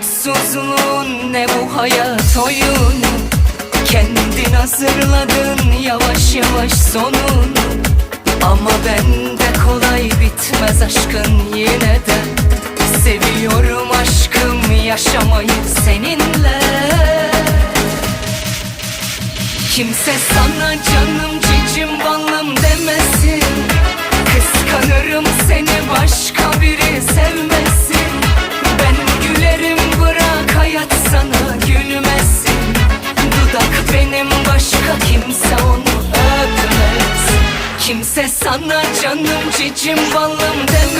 mutsuzluğun ne bu hayat oyunu Kendin hazırladın yavaş yavaş sonunu Ama bende kolay bitmez aşkın yine de. Seviyorum aşkım yaşamayı seninle. Kimse sana canım cicim balım Kimse sana canım cicim balım demesin